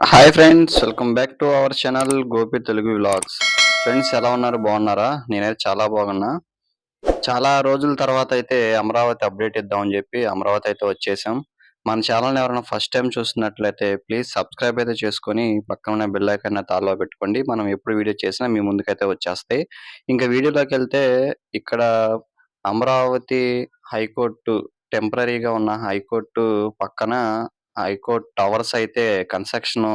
Hi friends welcome back to our channel Gopi Telugu vlogs friends ఎలా ఉన్నారు? బాగున్నారా? నేనైతే చాలా బాగున్నా. చాలా రోజుల తర్వాత అయితే అమరావతి అప్డేట్ ఇద్దామని చెప్పి అమరావతి అయితే వచ్చేసాం. మన ఛానల్ని ఎవరైనా ఫస్ట్ టైం చూస్తున్నట్లయితే ప్లీజ్ సబ్స్క్రైబ్ అయితే చేసుకొని పక్కన ఉన్న బెల్ ఐకాన్ తాలో పెట్టుకోండి. మనం ఎప్పుడు వీడియో చేసినా మీ ముందుకైతే వచ్చేస్తాయి. ఇంకా వీడియోలోకి వెళ్తే ఇక్కడ అమరావతి హైకోర్టు టెంపరీగా ఉన్న హైకోర్టు పక్కన హైకోర్టు టవర్స్ అయితే కన్స్ట్రక్షన్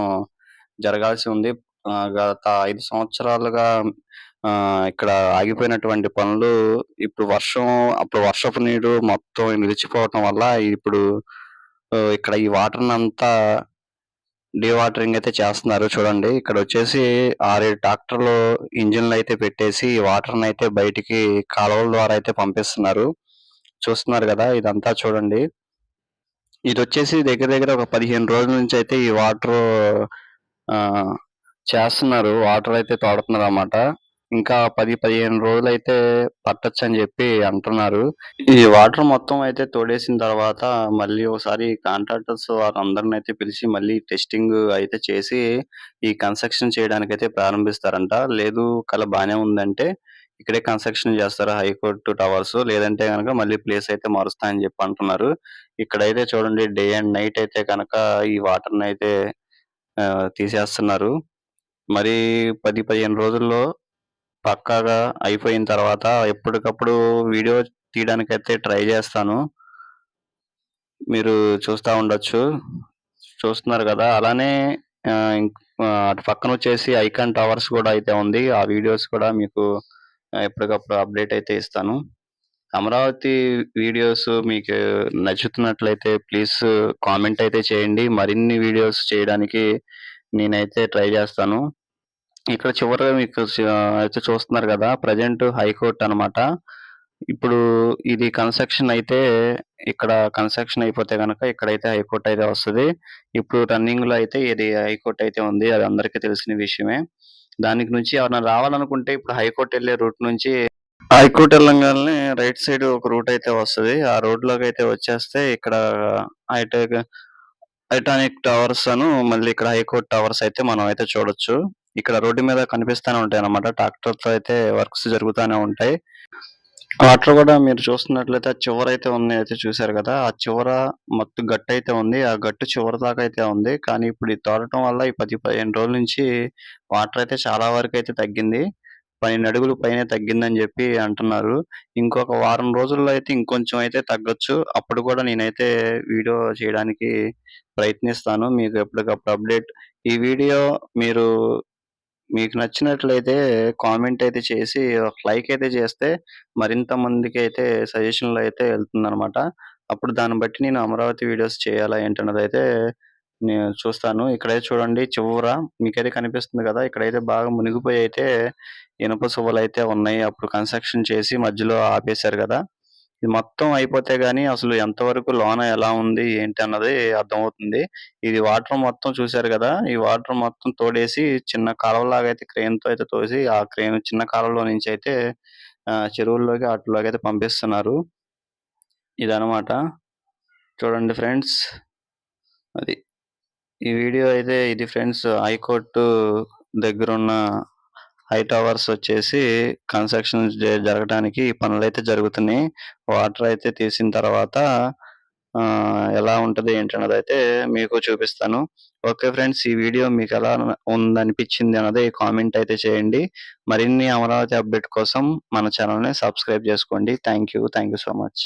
జరగాల్సి ఉంది. గత ఐదు సంవత్సరాలుగా ఇక్కడ ఆగిపోయినటువంటి పనులు ఇప్పుడు వర్షం అప్పుడు వర్షపు నీరు మొత్తం నిలిచిపోవటం వల్ల ఇప్పుడు ఇక్కడ ఈ వాటర్ అంతా డీవాటరింగ్ అయితే చేస్తున్నారు చూడండి. ఇక్కడ వచ్చేసి ఆరేడు ట్రాక్టర్లు ఇంజిన్లు అయితే పెట్టేసి ఈ వాటర్ అయితే బయటికి కాలువల ద్వారా అయితే పంపిస్తున్నారు. చూస్తున్నారు కదా ఇదంతా చూడండి. ఇది వచ్చేసి దగ్గర దగ్గర ఒక పదిహేను రోజుల నుంచి అయితే ఈ వాటర్ ఆ చేస్తున్నారు. వాటర్ అయితే తోడుతున్నారు అన్నమాట. ఇంకా పది పదిహేను రోజులు అయితే పట్టొచ్చు అని చెప్పి అంటున్నారు. ఈ వాటర్ మొత్తం అయితే తోడేసిన తర్వాత మళ్ళీ ఒకసారి కాంట్రాక్టర్స్ వారందరిని అయితే పిలిచి మళ్ళీ టెస్టింగ్ అయితే చేసి ఈ కన్స్ట్రక్షన్ చేయడానికి అయితే ప్రారంభిస్తారంట. లేదు కల బానే ఉందంటే ఇక్కడే కన్స్ట్రక్షన్ చేస్తారు? హైకోర్టు టవర్స్ లేదంటే కనుక మళ్ళీ ప్లేస్ అయితే మారుస్తా అని చెప్పి అంటున్నారు. ఇక్కడైతే చూడండి డే అండ్ నైట్ అయితే కనుక ఈ వాటర్ అయితే తీసేస్తున్నారు. మరి పది పదిహేను రోజుల్లో పక్కాగా అయిపోయిన తర్వాత ఎప్పటికప్పుడు వీడియో తీయడానికి అయితే ట్రై చేస్తాను. మీరు చూస్తా ఉండొచ్చు. చూస్తున్నారు కదా అలానే అటు పక్కన వచ్చేసి ఐకాన్ టవర్స్ కూడా అయితే ఉంది. ఆ వీడియోస్ కూడా మీకు ఎప్పటికప్పుడు అప్డేట్ అయితే ఇస్తాను. అమరావతి వీడియోస్ మీకు నచ్చుతున్నట్లయితే ప్లీజ్ కామెంట్ అయితే చేయండి. మరిన్ని వీడియోస్ చేయడానికి నేనైతే ట్రై చేస్తాను. ఇక్కడ చివరిగా మీకు అయితే చూస్తున్నారు కదా ప్రజెంట్ హైకోర్టు అనమాట ఇప్పుడు ఇది కన్స్ట్రక్షన్ అయితే ఇక్కడ కన్స్ట్రక్షన్ అయిపోతే కనుక ఇక్కడైతే హైకోర్టు అయితే వస్తుంది. ఇప్పుడు రన్నింగ్లో అయితే ఇది హైకోర్టు అయితే ఉంది. అది అందరికీ తెలిసిన విషయమే. దానికి నుంచి ఎవరైనా రావాలనుకుంటే ఇప్పుడు హైకోర్టు వెళ్ళే రూట్ నుంచి హైకోర్టు వెళ్ళంగానే రైట్ సైడ్ ఒక రూట్ అయితే వస్తుంది. ఆ రోడ్లోకి అయితే వచ్చేస్తే ఇక్కడ హైటెక్ టైటానిక్ టవర్స్ అను మళ్ళీ ఇక్కడ హైకోర్టు టవర్స్ అయితే మనం అయితే చూడొచ్చు. ఇక్కడ రోడ్డు మీద కనిపిస్తూనే ఉంటాయి అన్నమాట ట్రాక్టర్తో అయితే వర్క్స్ జరుగుతూనే ఉంటాయి. వాటర్ కూడా మీరు చూస్తున్నట్లయితే ఆ చివర అయితే ఉంది అయితే చూసారు కదా? ఆ చివర మొత్తం గట్టు అయితే ఉంది ఆ గట్టు చివరి దాకా అయితే ఉంది. కానీ ఇప్పుడు ఇది తోడటం వల్ల ఈ పది పదిహేను రోజుల నుంచి వాటర్ అయితే చాలా వరకు అయితే తగ్గింది. పన్నెండు అడుగులు పైన తగ్గిందని చెప్పి అంటున్నారు. ఇంకొక వారం రోజుల్లో అయితే ఇంకొంచెం అయితే తగ్గొచ్చు. అప్పుడు కూడా నేనైతే వీడియో చేయడానికి ప్రయత్నిస్తాను. మీకు ఎప్పటికప్పుడు అప్డేట్. ఈ వీడియో మీరు మీకు నచ్చినట్లయితే కామెంట్ అయితే చేసి ఒక లైక్ అయితే చేస్తే మరింత మందికి అయితే సజెషన్లు అయితే వెళ్తుందన్నమాట. అప్పుడు దాన్ని బట్టి నేను అమరావతి వీడియోస్ చేయాలా ఏంటన్నది అయితే నేను చూస్తాను. ఇక్కడైతే చూడండి చివర మీకైతే కనిపిస్తుంది కదా ఇక్కడైతే బాగా మునిగిపోయి అయితే ఇనుప సువ్వలు అయితే ఉన్నాయి. అప్పుడు కన్స్ట్రక్షన్ చేసి మధ్యలో ఆపేశారు కదా. ఇది మొత్తం అయిపోతే గానీ అసలు ఎంతవరకు లోన ఎలా ఉంది ఏంటి అన్నది అర్థమవుతుంది. ఇది వాటర్ మొత్తం చూశారు కదా ఈ వాటర్ మొత్తం తోడేసి చిన్న కాలువలాగా అయితే క్రేన్తో అయితే తోసి ఆ క్రేన్ చిన్న కాలువలో నుంచి అయితే చెరువుల్లోకి వాటిలోకి అయితే పంపిస్తున్నారు. ఇదనమాట చూడండి ఫ్రెండ్స్. అది ఈ వీడియో అయితే ఇది ఫ్రెండ్స్ హైకోర్టు దగ్గర ఉన్న హై టవర్స్ వచ్చేసి కన్స్ట్రక్షన్ జరగడానికి పనులు అయితే జరుగుతున్నాయి. వాటర్ అయితే తీసిన తర్వాత ఎలా ఎలా ఏంటి ఏంటన్నది అయితే మీకు చూపిస్తాను. ఓకే ఫ్రెండ్స్ ఈ వీడియో మీకు ఎలా ఉందనిపించింది అన్నది కామెంట్ అయితే చేయండి. మరిన్ని అమరావతి అప్డేట్ కోసం మన ఛానల్ని సబ్స్క్రైబ్ చేసుకోండి. Thank you. Thank you so much.